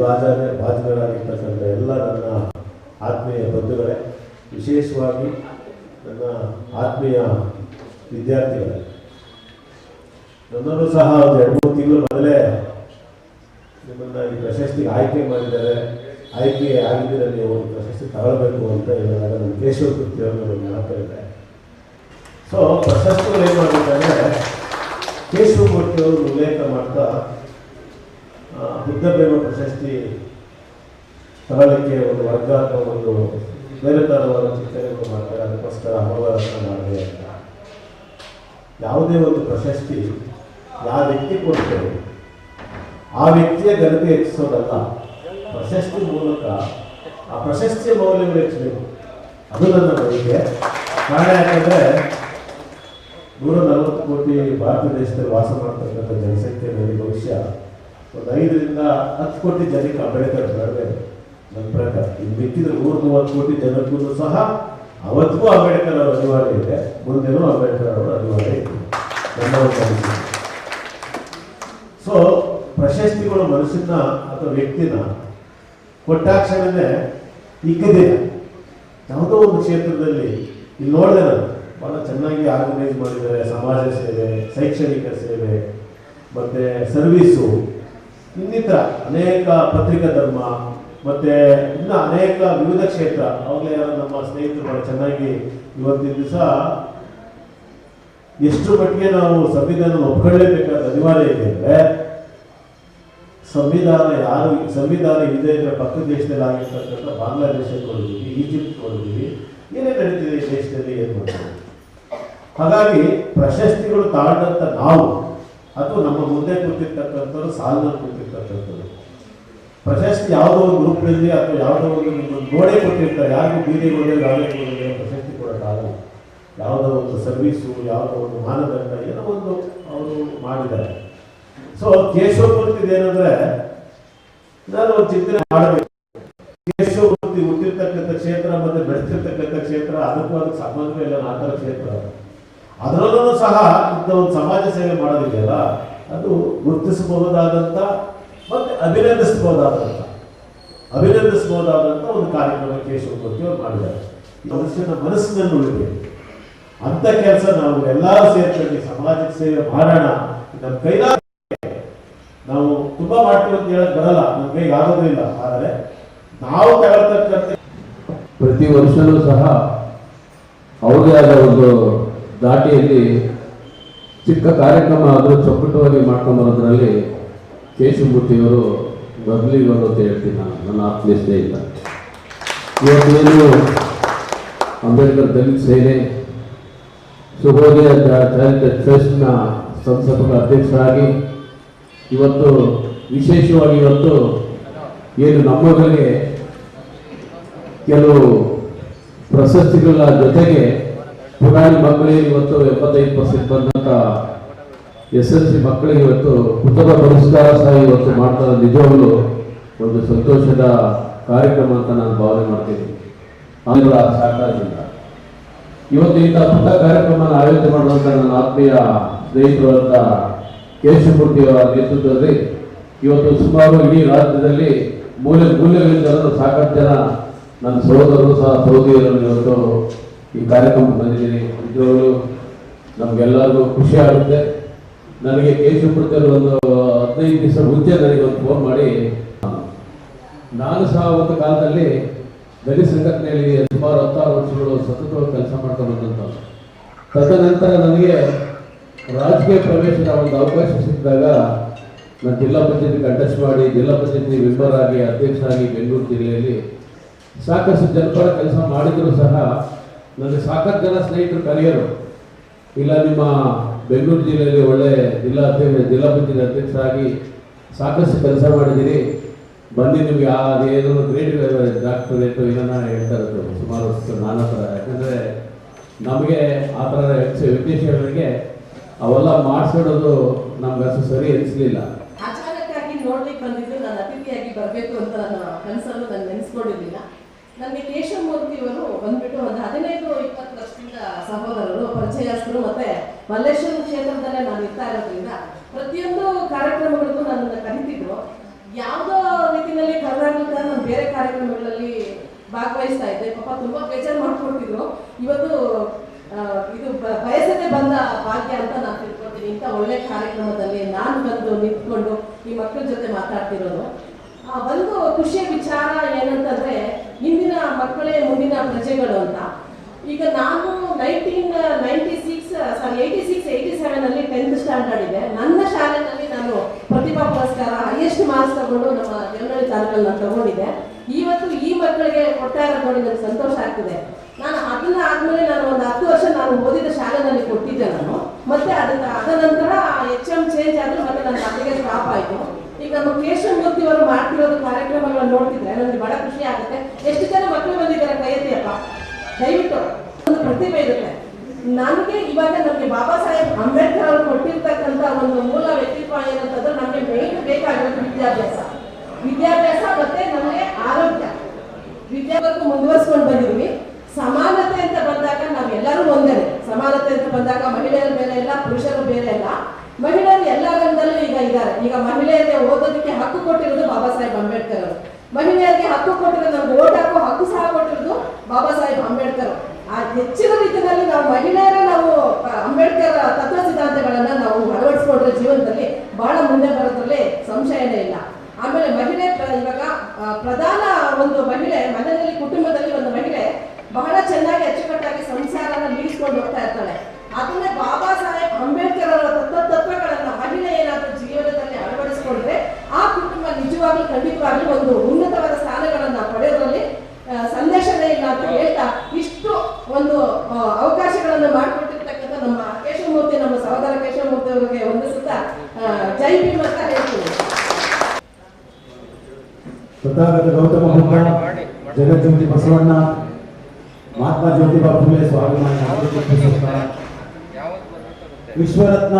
ಬಾಜಾರ ಬಾಜನರಾಗಿರ್ತಕ್ಕಂಥ ಎಲ್ಲ ನನ್ನ ಆತ್ಮೀಯ ಬಂಧುಗಳೇ, ವಿಶೇಷವಾಗಿ ನನ್ನ ಆತ್ಮೀಯ ವಿದ್ಯಾರ್ಥಿಗಳೇ. ನನ್ನನ್ನು ಸಹ ಒಂದು ಎರಡು ಮೂರು ತಿಂಗಳು ಮೊದಲೇ ನಿಮ್ಮನ್ನು ಈ ಪ್ರಶಸ್ತಿಗೆ ಆಯ್ಕೆ ಮಾಡಿದ್ದಾರೆ. ಆಯ್ಕೆ ಆಗಿದ್ದರೆ ನೀವು ಒಂದು ಪ್ರಶಸ್ತಿ ತಗೊಳ್ಬೇಕು ಅಂತ ಹೇಳಿದಾಗ ನನ್ನ ಕೇಶವ ಕೃತಿಯವರು ನನಗೆ ನೆನಪಿದೆ ಸೊ ಪ್ರಶಸ್ತಿಗಳು ಏನು ಮಾಡಿದ್ದಾರೆ? ಕೇಶವ ಕೃತಿಯವರು ಉಲ್ಲೇಖ ಮಾಡ್ತಾ ಬುದ್ಧ ಪ್ರೇಮ ಪ್ರಶಸ್ತಿ ತರಲಿಕ್ಕೆ ಒಂದು ವರ್ಗ ಅಥವಾ ಒಂದು ಬೇರೆ ಥರವಾದ ಚಿಂತನೆಗಳು ಮಾಡ್ತಾರೆ, ಅದಕ್ಕೋಸ್ಕರ ಅಮರವಾದ ಮಾಡಿದೆ ಅಂತ. ಯಾವುದೇ ಒಂದು ಪ್ರಶಸ್ತಿ ಯಾವ ವ್ಯಕ್ತಿ ಕೊಡ್ತೇವೆ, ಆ ವ್ಯಕ್ತಿಯ ಘನತೆ ಹೆಚ್ಚಿಸೋದಲ್ಲ, ಪ್ರಶಸ್ತಿ ಮೂಲಕ ಆ ಪ್ರಶಸ್ತಿಯ ಮೌಲ್ಯಗಳು ಹೆಚ್ಚಬೇಕು. ಅದು ನನ್ನ ನಂಬಿಕೆ. ಕಾರಣ ಯಾಕಂದರೆ ನೂರ ನಲವತ್ತು ಕೋಟಿ ಭಾರತ ದೇಶದಲ್ಲಿ ವಾಸ ಮಾಡ್ತಕ್ಕಂಥ ಜನಸಂಖ್ಯೆಯಲ್ಲಿ ಭವಿಷ್ಯ ಒಂದು ಐದರಿಂದ ಹತ್ತು ಕೋಟಿ ಜನಕ್ಕೆ ಅಂಬೇಡ್ಕರ್ ಬರಬೇಕು ನನ್ನ ಪ್ರಕಾರ, ಇನ್ನು ಮಿಕ್ಕಿದ್ರೆ ನೂರ ಮೂವತ್ತು ಕೋಟಿ ಜನಕ್ಕೂ ಸಹ ಅವತ್ತಿಗೂ ಅಂಬೇಡ್ಕರ್ ಅವರ ಅನಿವಾರ್ಯ ಇದೆ, ಮುಂದೆನೂ ಅಂಬೇಡ್ಕರ್ ಅವರ ಅನಿವಾರ್ಯ ಇದೆ. ಸೊ ಪ್ರಶಸ್ತಿಗಳು ಮನಸ್ಸಿನ ಅಥವಾ ವ್ಯಕ್ತಿನ ಕೊಟ್ಟಾಕ್ಷಣನೇ ಇಕ್ಕದಿಲ್ಲ ಯಾವುದೋ ಒಂದು ಕ್ಷೇತ್ರದಲ್ಲಿ, ಇಲ್ಲಿ ನೋಡಿದೆ ನಾನು ಭಾಳ ಚೆನ್ನಾಗಿ ಆರ್ಗನೈಸ್ ಮಾಡಿದ್ದಾರೆ, ಸಮಾಜ ಸೇವೆ, ಶೈಕ್ಷಣಿಕ ಸೇವೆ, ಮತ್ತು ಸರ್ವೀಸು ಇನ್ನಿತರ ಅನೇಕ ಪತ್ರಿಕಾ ಧರ್ಮ ಮತ್ತು ಇನ್ನು ಅನೇಕ ವಿವಿಧ ಕ್ಷೇತ್ರ ಅವಾಗಲೇ ನಮ್ಮ ಸ್ನೇಹಿತರು ಬಹಳ ಚೆನ್ನಾಗಿ ಇವತ್ತಿನ ದಿವಸ ಎಷ್ಟು ಮಟ್ಟಿಗೆ ನಾವು ಸಂವಿಧಾನ ಒಪ್ಕೊಳ್ಳೇಬೇಕಾದ ಅನಿವಾರ್ಯ ಇದೆ ಅಂದರೆ ಸಂವಿಧಾನ ಯಾರು, ಸಂವಿಧಾನ ಇದೆ ಅಂದ್ರೆ ಪಕ್ಕ ದೇಶದಲ್ಲಿ ಆಗಿರ್ತಕ್ಕಂಥ ಬಾಂಗ್ಲಾದೇಶಕ್ಕೆ ಹೋಗಿದ್ದೀವಿ ಈಜಿಪ್ಟ್ ಕೊಡಿದ್ವಿ ಏನೇ ನಡೀತಿದೆ ದೇಶದಲ್ಲಿ ಏನು ಮಾಡ್ತೀವಿ? ಹಾಗಾಗಿ ಪ್ರಶಸ್ತಿಗಳು ತಾಂಡಂತ ನಾವು ಅಥವಾ ನಮ್ಮ ಮುಂದೆ ಕೂತಿರ್ತಕ್ಕಂಥವ್ರು, ಸಾಲದಲ್ಲಿ ಕೂತಿರ್ತಕ್ಕಂಥವ್ರು. ಪ್ರಶಸ್ತಿ ಯಾವುದೋ ಒಂದು ಗ್ರೂಪ್ನಲ್ಲಿ ಅಥವಾ ಯಾವುದೋ ಒಂದು ನೋಡೇ ಕೊಟ್ಟಿರ್ತಾರೆ. ಯಾರಿಗೂ ಬೀದಿ ಹೋದ್ರೆ ಗಾಳಿ ಪ್ರಶಸ್ತಿ ಕೊಡೋಕ್ಕಾಗಲ್ಲ. ಯಾವುದೋ ಒಂದು ಸರ್ವೀಸು, ಯಾವುದೋ ಒಂದು ಮಾನದಂಡ ಏನೋ ಒಂದು ಅವರು ಮಾಡಿದ್ದಾರೆ. ಸೊ ಕೇಶವಮೂರ್ತಿ ಏನಂದ್ರೆ ನಾನು ಒಂದು ಚಿಂತನೆ ಮಾಡಬೇಕು. ಕೇಶವ ಕೇಶವಮೂರ್ತಿ ಹುಟ್ಟಿರ್ತಕ್ಕಂಥ ಕ್ಷೇತ್ರ ಮತ್ತೆ ಬೆಳೆಸಿರ್ತಕ್ಕಂಥ ಕ್ಷೇತ್ರ, ಅದಕ್ಕೂ ಅದಕ್ಕೆ ಸಂಬಂಧವೇ ಇಲ್ಲ ನಾಟಕ ಕ್ಷೇತ್ರ ಅದರಲ್ಲೂ ಸಹ ಇಂಥ ಒಂದು ಸಮಾಜ ಸೇವೆ ಮಾಡೋದಿದೆಯಲ್ಲ, ಅದು ಗುರುತಿಸಬಹುದಾದಂಥ ಮತ್ತು ಅಭಿನಂದಿಸಬಹುದಾದಂಥ ಅಭಿನಂದಿಸಬಹುದಾದಂಥ ಒಂದು ಕಾರ್ಯಕ್ರಮ ಕೇಶವಮೂರ್ತಿ ಅವರು ಮಾಡಿದ್ದಾರೆ. ಮನುಷ್ಯನ ಮನಸ್ಸಿನಲ್ಲಿ ಉಳಿಬೇಕು ಅಂತ ಕೆಲಸ ನಾವು ಎಲ್ಲರೂ ಸೇರ್ಕೊಂಡು ಸಮಾಜಕ್ಕೆ ಸೇವೆ ಮಾಡೋಣ. ನಮ್ಮ ಕೈಲಾದ ನಾವು ತುಂಬಾ ಮಾಡ್ತೀವಿ ಅಂತ ಹೇಳಕ್ ಬರಲ್ಲ, ನಮ್ಮ ಕೈಗೆ ಆಗೋದಿಲ್ಲ ಆದರೆ ನಾವು ತಗೊಳ್ತಕ್ಕಂಥ ಪ್ರತಿ ವರ್ಷವೂ ಸಹ ಅವ್ರದೇ ಆದ ಒಂದು ದಾಟಿಯಲ್ಲಿ ಚಿಕ್ಕ ಕಾರ್ಯಕ್ರಮ ಆದರೂ ಚೊಕ್ಕಟವಾಗಿ ಮಾಡ್ಕೊಂಬರೋದ್ರಲ್ಲಿ ಕೇಶವಮೂರ್ತಿಯವರು ಬರೋದು ಅಂತ ಹೇಳ್ತೀನಿ ನಾನು, ನನ್ನ ಆತ್ಮೀಯ ಸ್ನೇಹಿತ. ಇವತ್ತೇನು ಅಂಬೇಡ್ಕರ್ ದಲಿತ ಸೇನೆ ಶುಭೋದಯ ಚಾರಿಟ ಟ್ರಸ್ಟ್ನ ಸಂಸ್ಥಾಪಕ ಅಧ್ಯಕ್ಷರಾಗಿ ಇವತ್ತು ವಿಶೇಷವಾಗಿ ಇವತ್ತು ಏನು ನಮ್ಮಗಳಿಗೆ ಕೆಲವು ಪ್ರಶಸ್ತಿಗಳ ಜೊತೆಗೆ ಪುರಾಣಿ ಮಕ್ಕಳಿಗೆ ಇವತ್ತು ಎಪ್ಪತ್ತೈದು ಪರ್ಸೆಂಟ್ ಬಂದಂತ ಎಸ್ ಎಲ್ ಸಿ ಮಕ್ಕಳಿಗೆ ಇವತ್ತು ಪುಸ್ತಕ ಪುರಸ್ಕಾರ ಸಹ ಇವತ್ತು ಮಾಡ್ತಾರೆ ನಿಜವಾಗಲೂ ಒಂದು ಸಂತೋಷದ ಕಾರ್ಯಕ್ರಮ ಅಂತ ನಾನು ಭಾವನೆ ಮಾಡ್ತೀನಿ. ಅವರ ಸಹಕಾರದಿಂದ. ಇವತ್ತು ಇಂಥ ಪುಟ್ಟ ಕಾರ್ಯಕ್ರಮ ಆಯೋಜನೆ ಮಾಡುವಂತ ನನ್ನ ಆತ್ಮೀಯ ಸ್ನೇಹಿತರು ಅಂತ ಕೇಶವಮೂರ್ತಿ ಅವರ ನೇತೃತ್ವದಲ್ಲಿ ಇವತ್ತು ಸುಮಾರು ಇಡೀ ರಾಜ್ಯದಲ್ಲಿ ಮೂಲೆ ಮೂಲೆಗಳಿಂದ ಸಾಕಷ್ಟು ಜನ ನನ್ನ ಸಹೋದರರು ಸಹ ಸಹೋದರಿಯರನ್ನು ಇವತ್ತು ಈ ಕಾರ್ಯಕ್ರಮಕ್ಕೆ ಬಂದಿದ್ದೀನಿ ನಿಜವಾಗ್ಲೂ ನಮಗೆಲ್ಲರಿಗೂ ಖುಷಿ ಆಗುತ್ತೆ. ನನಗೆ ಕೇಶವಮೂರ್ತಿ ಅವರು ಒಂದು ಹದಿನೈದು ದಿವಸ ಮುಂಚೆ ನನಗೆ ಒಂದು ಫೋನ್ ಮಾಡಿ, ನಾನು ಸಹ ಒಂದು ಕಾಲದಲ್ಲಿ ದಲಿತ ಸಂಘಟನೆಯಲ್ಲಿ ಸುಮಾರು ಹತ್ತಾರು ವರ್ಷಗಳು ಸತತವಾಗಿ ಕೆಲಸ ಬಂದಂಥದ್ದು ತದನಂತರ ನನಗೆ ರಾಜಕೀಯ ಪ್ರವೇಶದ ಒಂದು ಅವಕಾಶ ಸಿಕ್ಕಿದಾಗ ನಾನು ಜಿಲ್ಲಾ ಪಂಚಾಯತಿ ಕಂಟೆಸ್ಟ್ ಮಾಡಿ, ಜಿಲ್ಲಾ ಪಂಚಾಯತಿ ಮೆಂಬರ್ ಆಗಿ ಅಧ್ಯಕ್ಷರಾಗಿ ಬೆಂಗಳೂರು ಜಿಲ್ಲೆಯಲ್ಲಿ ಸಾಕಷ್ಟು ಜನಪರ ಕೆಲಸ ಮಾಡಿದರೂ ಸಹ ನನಗೆ ಸಾಕಷ್ಟು ಜನ ಸ್ನೇಹಿತರು, ಕರೆಯರು. ಇಲ್ಲ, ನಿಮ್ಮ ಬೆಂಗಳೂರು ಜಿಲ್ಲೆಯಲ್ಲಿ ಒಳ್ಳೆ ಜಿಲ್ಲಾ ಅಧ್ಯಕ್ಷ, ಜಿಲ್ಲಾ ಪಂಚಾಯತ್ ಅಧ್ಯಕ್ಷರಾಗಿ ಸಾಕಷ್ಟು ಕೆಲಸ ಮಾಡಿದ್ದೀರಿ. ಬನ್ನಿ, ನಿಮಗೆ ಆ ಅದೇನೋ ಗ್ರೇಟ್ ಡಾಕ್ಟರೇಟು ಏನನ್ನ ಹೇಳ್ತಾ ಇರೋದು. ಸುಮಾರು ವರ್ಷ ನಾನಾ ಥರ. ಯಾಕಂದರೆ ನಮಗೆ ಆ ಥರ ವಿದೇಶಗಳಿಗೆ ಅವೆಲ್ಲ ಮಾಡಿಸಿಡೋದು ನಮ್ಗೆ ಅಷ್ಟು ಸರಿ ಅನಿಸ್ಲಿಲ್ಲ. ನೋಡ್ಲಿಕ್ಕೆ ಬಂದಿದ್ದು ನಾನು ಅತಿಥಿಯಾಗಿ ಬರಬೇಕು ಅಂತ ನನ್ನ ಕನಸಲ್ಲೂ ನಾನು ನೆನೆಸ್ಕೊಂಡಿರ್ಲಿಲ್ಲ. ನನಗೆ ಕೇಶವಮೂರ್ತಿಯವರು ಬಂದ್ಬಿಟ್ಟು ಒಂದು ಹದಿನೈದು ಇಪ್ಪತ್ತು ವರ್ಷದಿಂದ ಸಹೋದರರು, ಪರಿಚಯಸ್ಥರು ಮತ್ತೆ ಮಲ್ಲೇಶ್ವರ ಕ್ಷೇತ್ರದಲ್ಲೇ ನಾನು ಇರ್ತಾ ಇರೋದ್ರಿಂದ ಪ್ರತಿಯೊಂದು ಕಾರ್ಯಕ್ರಮಗಳಿಗೂ ನನ್ನನ್ನು ಕರಿತಿದ್ರು. ಯಾವುದೋ ರೀತಿಯಲ್ಲಿ ಕರ್ನಾಟಕ ನಾನು ಬೇರೆ ಕಾರ್ಯಕ್ರಮಗಳಲ್ಲಿ ಭಾಗವಹಿಸ್ತಾ ಇದ್ದೆ. ಪಾಪ ತುಂಬಾ ಬೇಜಾರು ಮಾಡ್ಕೊಟ್ಟಿದ್ರು ಇವತ್ತು ಇದು ಬಯಸದೆ ಬಂದ ಭಾಗ್ಯ ಅಂತ ನಾನು ತಿಳ್ಕೊಳ್ತೀನಿ. ಇಂಥ ಒಳ್ಳೆ ಕಾರ್ಯಕ್ರಮದಲ್ಲಿ ನಾನು ಬಂದು ನಿಂತ್ಕೊಂಡು ಈ ಮಕ್ಕಳ ಜೊತೆ ಮಾತಾಡ್ತಿರೋದು. ಒಂದು ಖುಷಿಯ ವಿಚಾರ ಏನಂತಂದ್ರೆ ಇಂದಿನ ಮಕ್ಕಳೇ ಮುಂದಿನ ಪ್ರಜೆಗಳು ಅಂತ. ಈಗ ನಾನು nineteen ninety six sorry eighty six eighty seven ಅಲ್ಲಿ ಟೆಂತ್ ಸ್ಟ್ಯಾಂಡರ್ಡ್ ಇದೆ. ನನ್ನ ಶಾಲೆಯಲ್ಲಿ ನಾನು ಪ್ರತಿಭಾ ಪುರಸ್ಕಾರ ಹೈಯೆಸ್ಟ್ ಮಾರ್ಕ್ಸ್ ತಗೊಂಡು ನಮ್ಮ ದೇವನಹಳ್ಳಿ ತಾಲೂಕಲ್ಲಿ ನಾನು ತಗೊಂಡಿದ್ದೆ. ಇವತ್ತು ಈ ಮಕ್ಕಳಿಗೆ ಕೊಡ್ತಾ ನೋಡಿ ನನಗೆ ಸಂತೋಷ ಆಗ್ತದೆ. ನಾನು ಅದನ್ನ ಆದ್ಮೇಲೆ ನಾನು ಒಂದು ಹತ್ತು ವರ್ಷ ನಾನು ಓದಿದ ಶಾಲೆನಲ್ಲಿ ಕೊಟ್ಟಿದ್ದೆ ನಾನು. ಮತ್ತೆ ಅದನ್ನ, ಅದ ನಂತರ ಎಚ್ ಎಂ ಚೇಂಜ್ ಆದ್ರೆ ಮತ್ತೆ ನನ್ನ ಅಲ್ಲಿಗೆ ಸ್ಟಾಪ್ ಆಯ್ತು. ಈಗ ನಮ್ಮ ಕೇಶವಮೂರ್ತಿ ಅವರು ಮಾಡ್ತಿರೋದು ಕಾರ್ಯಕ್ರಮಗಳನ್ನ ನೋಡ್ತಿದ್ರೆ ನನಗೆ ಬಹಳ ಖುಷಿ ಆಗುತ್ತೆ. ಎಷ್ಟು ಜನ ಮಕ್ಕಳು ಬಂದಿದ್ದಾರೆ ಕೈಯತಿಯಪ್ಪ ದಯವಿಟ್ಟು ಒಂದು ಪ್ರತಿಭೆ ಇರುತ್ತೆ. ನನಗೆ ಇವಾಗ ನಮಗೆ ಬಾಬಾ ಸಾಹೇಬ್ ಅಂಬೇಡ್ಕರ್ ಅವರು ಕೊಟ್ಟಿರ್ತಕ್ಕಂಥ ಒಂದು ಮೂಲ ವ್ಯಕ್ತಿತ್ವ ಏನಂತಂದ್ರೆ ನಮಗೆ ಮೇನ್ ಬೇಕಾಗಿರೋದು ವಿದ್ಯಾಭ್ಯಾಸ. ವಿದ್ಯಾಭ್ಯಾಸ ಮತ್ತೆ ನಮಗೆ ಆರೋಗ್ಯ. ವಿದ್ಯಾಭ್ಯಾಸ ಮುಂದುವರಿಸ್ಕೊಂಡು ಬಂದಿದ್ವಿ ಸಮಾನತೆ ಅಂತ ಬಂದಾಗ ನಾವೆಲ್ಲರೂ ಒಂದೇ. ಸಮಾನತೆ ಅಂತ ಬಂದಾಗ ಮಹಿಳೆಯರ ಮೇಲೆ ಇಲ್ಲ, ಪುರುಷರು ಬೇರೆ ಇಲ್ಲ. ಮಹಿಳೆಯರು ಎಲ್ಲ ರಂಗದಲ್ಲೂ ಈಗ ಇದ್ದಾರೆ ಈಗ ಮಹಿಳೆಯರಿಗೆ ಓದೋದಕ್ಕೆ ಹಕ್ಕು ಕೊಟ್ಟಿರೋದು ಬಾಬಾ ಸಾಹೇಬ್ ಅಂಬೇಡ್ಕರ್ ಅವರು. ಮಹಿಳೆಯರಿಗೆ ಹಕ್ಕು ಕೊಟ್ಟಿರೋದು ನಮ್ಗೆ ಓಟ್ ಹಾಕೋ ಹಕ್ಕು ಸಹ ಕೊಟ್ಟಿರೋದು ಬಾಬಾ ಸಾಹೇಬ್ ಅಂಬೇಡ್ಕರ್ ಆ ಹೆಚ್ಚಿನ ರೀತಿಯಲ್ಲಿ ನಾವು ಮಹಿಳೆಯರ ನಾವು ಅಂಬೇಡ್ಕರ್ ತತ್ವ ಸಿದ್ಧಾಂತಗಳನ್ನ ನಾವು ಅಳವಡಿಸ್ಕೊಂಡ್ರೆ ಜೀವನದಲ್ಲಿ ಬಹಳ ಮುಂದೆ ಬರೋದ್ರಲ್ಲಿ ಸಂಶಯನೇ ಇಲ್ಲ. ಆಮೇಲೆ ಮಹಿಳೆ ಇವಾಗ ಪ್ರಧಾನ ಒಂದು ಮಹಿಳೆ ಮನೆಯಲ್ಲಿ ಕುಟುಂಬದಲ್ಲಿ ಒಂದು ಮಹಿಳೆ ಬಹಳ ಚೆನ್ನಾಗಿ ಅಚ್ಚುಕಟ್ಟಾಗಿ ಸಂಸಾರನ ನೀಡಿಸ್ಕೊಂಡು ಹೋಗ್ತಾ ಇರ್ತಾಳೆ ಅದನ್ನೇ ಬಾಬಾ ಸಾಹೇಬ್ ಅಂಬೇಡ್ಕರ್ ಅವರ ತತ್ವ ತತ್ವಗಳನ್ನ ಮಹಿಳೆ ಏನಾದ್ರೂ ಜೀವನದಲ್ಲಿ ಅಳವಡಿಸಿಕೊಂಡ್ರೆ ಆ ಕುಟುಂಬ ನಿಜವಾಗ್ಲೂ ಖಂಡಿತವಾಗ್ಲೂ ಒಂದು ಉನ್ನತವಾದ ಸ್ಥಾನಗಳನ್ನ ಪಡೆಯೋದ್ರಲ್ಲಿ ಆ, ಸಂದೇಶನೇ ಇಲ್ಲ ಅಂತ ಹೇಳ್ತಾ ಇಷ್ಟು ಒಂದು ಆ, ಅವಕಾಶಗಳನ್ನು ಮಾಡಿಕೊಟ್ಟಿರ್ತಕ್ಕಂಥ ನಮ್ಮ ಕೇಶವಮೂರ್ತಿ ನಮ್ಮ ಸಹೋದರ ಕೇಶವಮೂರ್ತಿ ಅವರಿಗೆ ವಂದಿಸುತ್ತಾ ಆ, ಜೈ ಭೀಮ್ ಅಂತ ಹೇಳ್ತೀನಿ ತಥಾಗತ ಗೌತಮ ಬುದ್ಧ ಜಗಜ್ಯೋತಿ ಬಸವಣ್ಣ, ಮಹಾತ್ಮ ಜ್ಯೋತಿಬಾ ಫುಲೆ ಸ್ವಾಭಿಮಾನಿ ವಿಶ್ವರತ್ನ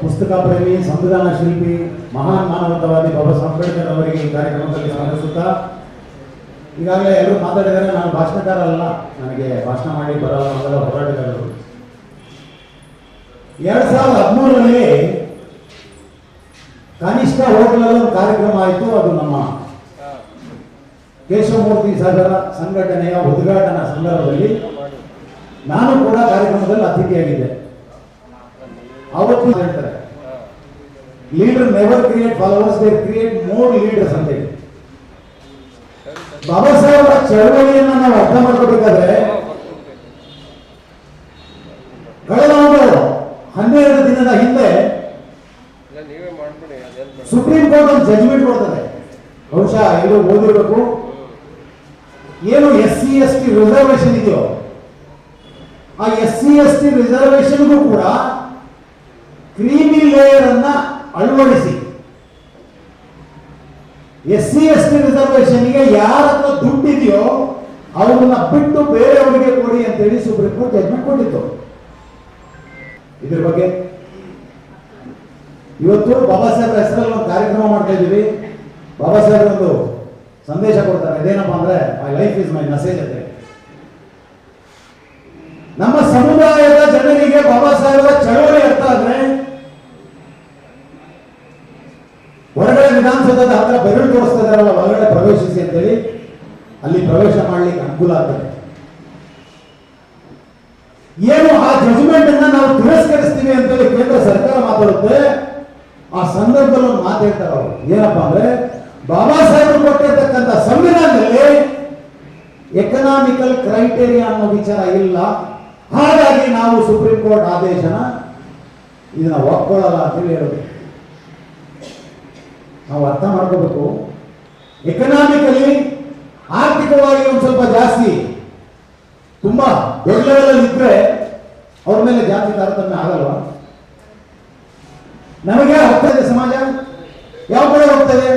ಪುಸ್ತಕ ಪ್ರೇಮಿ, ಸಂವಿಧಾನ ಶಿಲ್ಪಿ, ಮಹಾನ್ ಮಾನವತಾವಾದಿ ಬಾಬಾ ಸಾಹೇಬ್ ಅವರಿಗೆ ಈ ಕಾರ್ಯಕ್ರಮದಲ್ಲಿ ಸ್ವಾಗತಿಸುತ್ತಾ ಈಗಾಗಲೇ ಎಲ್ಲರೂ ಮಾತಾಡಿದರೆ ನಾನು ಭಾಷಣಕಾರ ಅಲ್ಲ ನನಗೆ ಭಾಷಣ ಮಾಡಿ ಬರಲ್ಲ ನಾವೆಲ್ಲ ಹೋರಾಟಗಾರರು. ಎರಡ್ ಸಾವಿರದ ಹದಿಮೂರರಲ್ಲಿ ಕನಿಷ್ಠ ಹೋಟೆಲಲ್ಲಿ ಒಂದು ಕಾರ್ಯಕ್ರಮ ಆಯಿತು, ಅದು ನಮ್ಮ ಕೇಶವಮೂರ್ತಿ ಸಾಗರ ಸಂಘಟನೆಯ ಉದ್ಘಾಟನಾ ಸಂದರ್ಭದಲ್ಲಿ ನಾನು ಕೂಡ ಕಾರ್ಯಕ್ರಮದಲ್ಲಿ ಅತಿಥಿಯಾಗಿದ್ದೆ. ಅವತ್ತು ಹೇಳ್ತಾರೆ leader never create followers they create more leaders ಅಂತ ಹೇಳಿ. ಬಾಬಾ ಸಾಹೇಬರ ಚಳವಳಿಯನ್ನು ನಾವು ಅರ್ಥ ಮಾಡ್ಕೋಬೇಕಾದ್ರೆ ಕಳೆದ ಒಂದು ಹನ್ನೆರಡು ದಿನದ ಹಿಂದೆ ಸುಪ್ರೀಂ ಕೋರ್ಟ್ ಒಂದು ಜಜ್ಮೆಂಟ್ ಕೊಡ್ತದೆ ಬಹುಶಃ ಎಲ್ಲರೂ ಓದಿರ್ಬೇಕು ಏನು S C S T reservation ಇದೆಯೋ? ಆ ಎಸ್ ಸಿ ಎಸ್ ಟಿ ರಿಸರ್ವೇಶನ್ಗೂ ಕೂಡ ಕ್ರೀಮಿ ಲೇಯರ್ ಅನ್ನ ಅಳವಡಿಸಿ. ಎಸ್ ಸಿ ಎಸ್ ಟಿ ರಿಸರ್ವೇಷನ್ಗೆ ಯಾರ ಹತ್ರ ದುಡ್ಡಿದೆಯೋ ಅವ್ರನ್ನ ಬಿಟ್ಟು ಬೇರೆಯವರಿಗೆ ಕೊಡಿ ಅಂತೇಳಿ ಸುಪ್ರೀಂ ಕೋರ್ಟ್ ಜಜ್ಮೆಂಟ್ ಕೊಟ್ಟಿತ್ತು. ಇದ್ರ ಬಗ್ಗೆ ಇವತ್ತು ಬಾಬಾ ಸಾಹೇಬ್ರ ಹೆಸರಲ್ಲಿ ಒಂದು ಕಾರ್ಯಕ್ರಮ ಮಾಡ್ತಾ ಇದ್ದೀವಿ. ಬಾಬಾ ಸಾಹೇಬ್ರ ಒಂದು ಸಂದೇಶ ಕೊಡ್ತಾರೆ. ಇದೇನಪ್ಪ ಅಂದ್ರೆ my life is my message ಅಂತ ನಮ್ಮ ಸಮುದಾಯದ ಜನರಿಗೆ ಬಾಬಾ ಸಾಹೇಬರ ಚಳವಳಿ ಅರ್ಥ ಆದ್ರೆ, ಹೊರಗಡೆ ವಿಧಾನಸೌಧದ ಹತ್ರ ಬೆರಳು ತೋರಿಸ್ತಾ ಇದಾರಲ್ಲ ಹೊರಗಡೆ ಪ್ರವೇಶಿಸಿ ಅಂತೇಳಿ ಅಲ್ಲಿ ಪ್ರವೇಶ ಮಾಡ್ಲಿಕ್ಕೆ ಅನುಕೂಲ ಆಗ್ತದೆ. ಏನು ಆ ಜಜ್ಮೆಂಟ್ ಅನ್ನ ನಾವು ತಿರಸ್ಕರಿಸ್ತೀವಿ ಅಂತೇಳಿ ಕೇಂದ್ರ ಸರ್ಕಾರ ಮಾತಾಡುತ್ತೆ, ಆ ಸಂದರ್ಭದಲ್ಲಿ ಮಾತು ಹೇಳ್ತಾರೆ ಅವರು. ಏನಪ್ಪಾ ಅಂದ್ರೆ, ಬಾಬಾ ಸಾಹೇಬರು ಸಂವಿಧಾನದಲ್ಲಿ ಎಕನಾಮಿಕಲ್ ಕ್ರೈಟೇರಿಯಾ ಅನ್ನೋ ವಿಚಾರ ಇಲ್ಲ. ಹಾಗಾಗಿ ನಾವು ಸುಪ್ರೀಂ ಕೋರ್ಟ್ ಆದೇಶನ ಇದನ್ನ ಒಪ್ಕೊಳ್ಳಲ್ಲ ಅಂತೇಳಿ ಹೇಳೋದು. ನಾವು ಅರ್ಥ ಮಾಡ್ಕೋಬೇಕು. ಎಕನಾಮಿಕಲಿ ಆರ್ಥಿಕವಾಗಿ ಒಂದು ಸ್ವಲ್ಪ ಜಾಸ್ತಿ, ತುಂಬಾ ದೊಡ್ಡ ಲೆವೆಲ್ ಇದ್ರೆ ಅವ್ರ ಮೇಲೆ ಜಾತಿ ತಾರತಮ್ಯ ಆಗಲ್ವಾ? ನಮಗೆ ಹೋಗ್ತಾ ಇದೆ ಸಮಾಜ? ಯಾವ ಕಡೆ ಹೋಗ್ತದೆ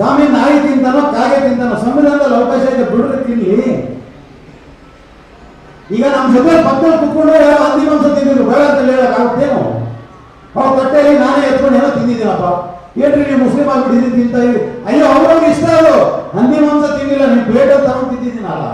ಸ್ವಾಮಿ ನಾಯಿ ತಿಂತಾನೋ ಕಾಗೆ ತಿಂತಾನೋ ಸಂವಿಧಾನದಲ್ಲಿ ಅವಕಾಶ ಇದೆ, ಬಿಡ್ರಿ ತಿನ್ಲಿ. ಈಗ ನಮ್ಮ ಜೊತೆ ಪಕ್ಕದಲ್ಲಿ ಕುತ್ಕೊಂಡು ಯಾರೋ ಹಂದಿ ಮಾಂಸ ತಿಂದಿದ್ರು, ಬೇಡ ಅಂತ ಹೇಳಕ್ ಆಗುತ್ತೇನು? ಅವ್ರ ತಟ್ಟೆಯಲ್ಲಿ ನಾನೇ ಎತ್ಕೊಂಡು ಏನೋ ತಿಂದಿದ್ದೀನಪ್ಪ. ಏನ್ರಿ ನೀವು ಮುಸ್ಲಿಂ ಆಗಿ ತಿಂತ ಇದ್ರಿ ಅಯ್ಯೋ ಅವ್ರವ್ರಿಗೆ ಇಷ್ಟ ಅದು. ಹಂದಿ ಮಾಂಸ ತಿನ್ನಿಲ್ಲ ನೀವು ಪ್ಲೇಟ್ ತಗೊಂಡು ತಿಂದಿದ್ದೀನಲ್ಲ.